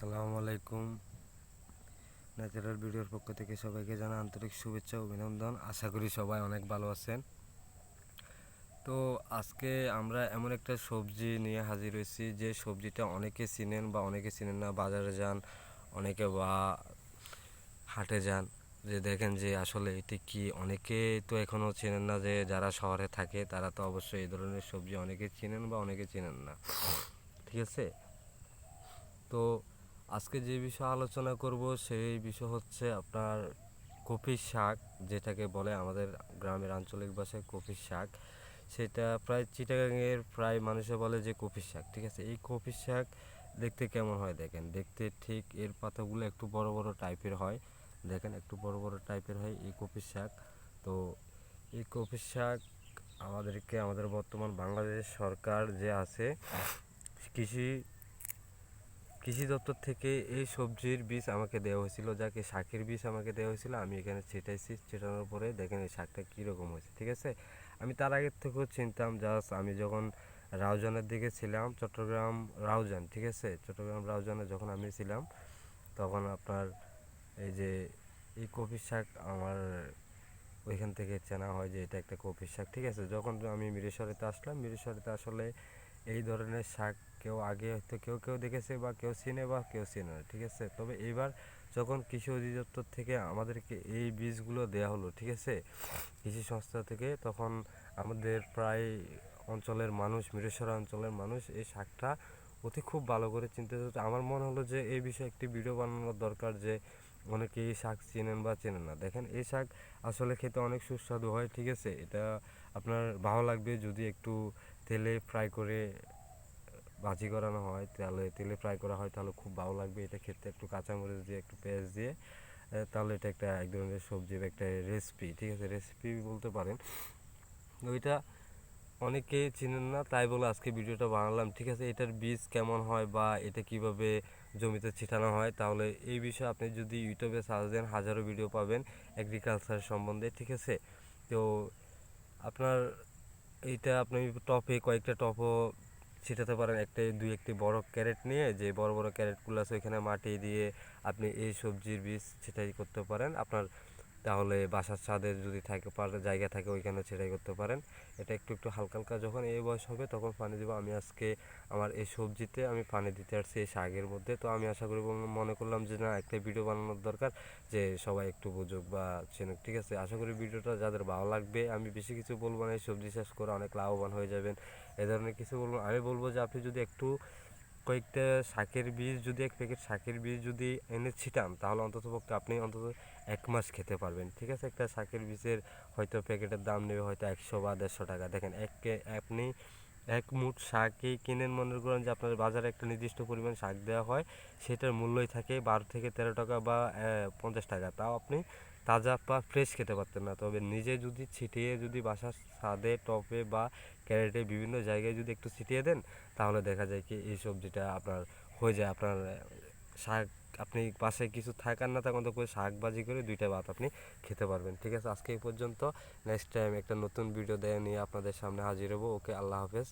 আসসালামু আলাইকুম। ন্যাচারাল ভিডিওর পক্ষ থেকে সবাইকে জানা আন্তরিক শুভেচ্ছা অভিনন্দন। আশা করি সবাই অনেক ভালো আছেন। তো আজকে আমরা এমন একটা সবজি নিয়ে হাজির হয়েছি, যে সবজিটা অনেকে চিনেন বা অনেকে চিনেন না, বাজারে যান, অনেকে বা হাটে যান, যে দেখেন যে আসলে এটি কি? অনেকে তো এখনও চেনেন না যে যারা শহরে থাকে, তারা তো অবশ্যই এই ধরনের সবজি অনেকে চিনেন বা অনেকে চিনেন না। ঠিক আছে? তো আজকে যে বিষয়ে আলোচনা করব, সেই বিষয় হচ্ছে আপনার কপি শাক, যেটাকে বলে আমাদের গ্রামের আঞ্চলিক ভাষায় কপি শাক। সেটা প্রায় চিটাগাংয়ের প্রায় মানুষে বলে যে কপি শাক, ঠিক আছে? এই কপি শাক দেখতে কেমন হয় দেখেন? দেখতে ঠিক এর পাতাগুলো একটু বড় বড় টাইপের হয়। দেখেন, একটু বড় বড় টাইপের হয় এই কপি শাক। তো এই কপি শাক আমাদেরকে, আমাদের বর্তমান বাংলাদেশ সরকার যে আছে, কৃষি কৃষি দপ্তর থেকে এই সবজির বীজ আমাকে দেওয়া হয়েছিল, যাকে শাকের বীজ আমাকে দেওয়া হয়েছিল, আমি এখানে ছিটাইছি, ছিটানোর পরে দেখেন এই শাকটা কীরকম হয়েছে, ঠিক আছে? আমি তার আগের থেকেও চিনতাম জাস্ট আমি যখন রাউজানের দিকে ছিলাম, চট্টগ্রাম রাউজান, ঠিক আছে? চট্টগ্রাম রাউজানে যখন আমি ছিলাম, তখন আপনার এই যে, এই কপি শাক আমার ওইখান থেকে চেনা হয় যে এটা একটা কপি শাক, ঠিক আছে? যখন আমি মিরেশ্বরেতে আসলাম মিরেশ্বরেতে আসলে এই ধরনের শাক কেউ আগে হয়তো কেউ কেউ দেখেছে বা কেউ চিনে বা কেউ চিনে না, ঠিক আছে? তবে এবার যখন কৃষি অধিদপ্তর থেকে আমাদেরকে এই বীজগুলো দেওয়া হলো, ঠিক আছে? কৃষি সংস্থা থেকে তখন আমাদের প্রায় অঞ্চলের মানুষ, মিরেশ্বর অঞ্চলের মানুষ এই শাকটা অতি খুব ভালো করে চিনতে আমার মনে হলো যে এই বিষয়ে একটি ভিডিও বানানোর দরকার যে অনেকে এই শাক চেনেন বা চেনেন না। দেখেন, এই শাক আসলে খেতে অনেক সুস্বাদু হয়, ঠিক আছে? এটা আপনার ভালো লাগবে যদি একটু তেলে ফ্রাই করে, ভাজি করানো হয়, তাহলে তেলে ফ্রাই করা হয়, তাহলে খুব ভালো লাগবে। এটা খেতে একটু কাঁচামরিচ দিয়ে, একটু পেঁয়াজ দিয়ে তাহলে এটা একটা এক ধরনের সবজি বা একটা রেসিপি ঠিক আছে? রেসিপি বলতে পারেন। ওইটা অনেকে চিনেন না, তাই বলে আজকে ভিডিওটা বানালাম, ঠিক আছে? এটার বীজ কেমন হয় বা এটা কীভাবে জমিতে ছিটানো হয়, তাহলে এই বিষয়ে আপনি যদি ইউটিউবে সার্চ দেন, হাজারো ভিডিও পাবেন এগ্রিকালচার সম্বন্ধে, ঠিক আছে? তো আপনার এইটা আপনি টপে কয়েকটা টপও ছিটাতে পারেন। একটা দুই একটি বড় ক্যারেট নিয়ে যে বড় বড় ক্যারেটগুলো আছে ওইখানে মাটি দিয়ে আপনি এই সবজির বীজ ছিটাই করতে পারেন। আপনার তাহলে বাসার ছাদের যদি থাকে, পারে জায়গা থাকে ওইখানে ছেড়াই করতে পারেন। এটা একটু একটু হালকা হালকা যখন এই বয়স হবে তখন পানি দেবো। আমি আজকে আমার এই সবজিতে আমি পানি দিতে আসছি এই শাকের মধ্যে। তো আমি আশা করি মনে করলাম যে না, একটা ভিডিও বানানোর দরকার যে সবাই একটু বুঝুক বা চেনুক, ঠিক আছে? আশা করি ভিডিওটা যাদের ভালো লাগবে, আমি বেশি কিছু বলব না। এই সবজি চাষ করে অনেক লাভবান হয়ে যাবেন। এ ধরনের কিছু বলব আমি বলব যে আপনি যদি একটু কয়েকটা শাকের বীজ যদি, এক প্যাকেট শাকের বীজ যদি এনে ছিটান, তাহলে অন্তত পক্ষে আপনি অন্তত এক মাস খেতে পারবেন। ঠিক আছে? একটা শাকের বীজের হয়তো প্যাকেটের দাম নেবে হয়তো একশো বা দেড়শো টাকা। দেখেন, এক আপনি এক মুঠ শাকই কিনেন মনে করেন যে আপনার বাজারে একটা নির্দিষ্ট পরিমাণ শাক দেওয়া হয়, সেটার মূল্যই থাকে বারো থেকে তেরো টাকা বা পঞ্চাশ টাকা। তাও আপনি তাজা বা ফ্রেশ খেতে পারতেন না। তবে নিজে যদি ছিটিয়ে যদি বাসার ছাদে টপে বা ক্যারেটে বিভিন্ন জায়গায় যদি একটু ছিটিয়ে দেন, তাহলে দেখা যায় কি এই সবজিটা আপনার হয়ে যায়, আপনার শাক আপনি পাশে কিছু থাকার না থাকুন তো করে শাক বাজি করে দুইটা ভাত আপনি খেতে পারবেন। ঠিক আছে? আজকে এই পর্যন্ত। নেক্সট টাইম একটা নতুন ভিডিও দেয় নিয়ে আপনাদের সামনে হাজির হব। ওকে, আল্লাহ হাফেজ।